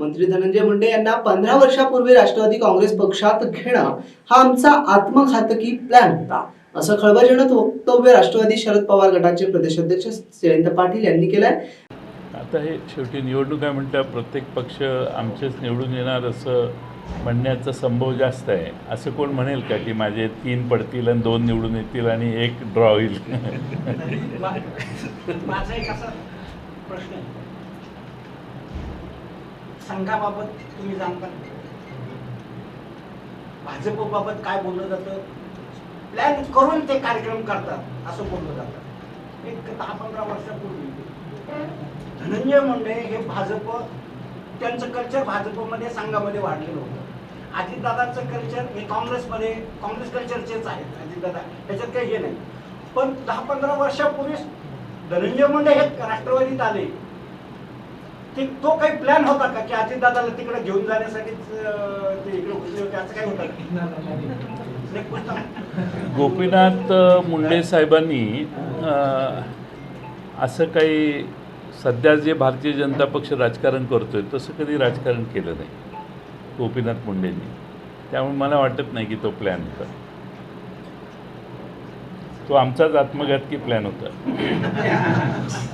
मंत्री धनंजय मुंडे यांना पंधरा वर्षापूर्वी राष्ट्रवादी काँग्रेस पक्षात घेणं हा आमचा आत्मघातकी प्लॅन होता. असं खळबळजनक वक्तव्य राष्ट्रवादी शरद पवार गटाचे प्रदेशाध्यक्ष जयंत पाटील यांनी केलंय. आता हे शेवटी निवडणूक आहे म्हटलं प्रत्येक पक्ष आमचेच निवडून येणार असं म्हणण्याचा संभव जास्त आहे. असं कोण म्हणेल का की माझे तीन पडतील आणि दोन निवडून येतील आणि एक ड्रॉ होईल मा- माझा एक असा प्रश्न आहे संघाबाबत तुम्ही जाणता? भाजपबाबत काय बोललं जातं? प्लॅन करून ते कार्यक्रम करतात असं बोललं जातं. एक दहा पंधरा वर्षापूर्वी धनंजय मुंडे हे भाजप त्यांचं कल्चर भाजपमध्ये संघामध्ये वाढलेलं होतं. अजितदादाचं कल्चर हे काँग्रेसमध्ये काँग्रेस कल्चरचेच आहेत अजितदादा. त्याच्यात काही हे नाही. पण दहा पंधरा वर्षापूर्वी धनंजय मुंडे हे राष्ट्रवादीत आले. की तो काही प्लॅन होता का की अजितदादाला तिकडे घेऊन जाण्यासाठी ते इकडे होते असं काही होतं गोपीनाथ मुंडे साहेबांनी असं काही सध्या जे भारतीय जनता पक्ष राजकारण करतोय तसं कधी राजकारण केलं नाही गोपीनाथ मुंडेंनी. त्यामुळे मला वाटत नाही की तो प्लॅन होता. तो आमचाच आत्मघातकी प्लॅन होता.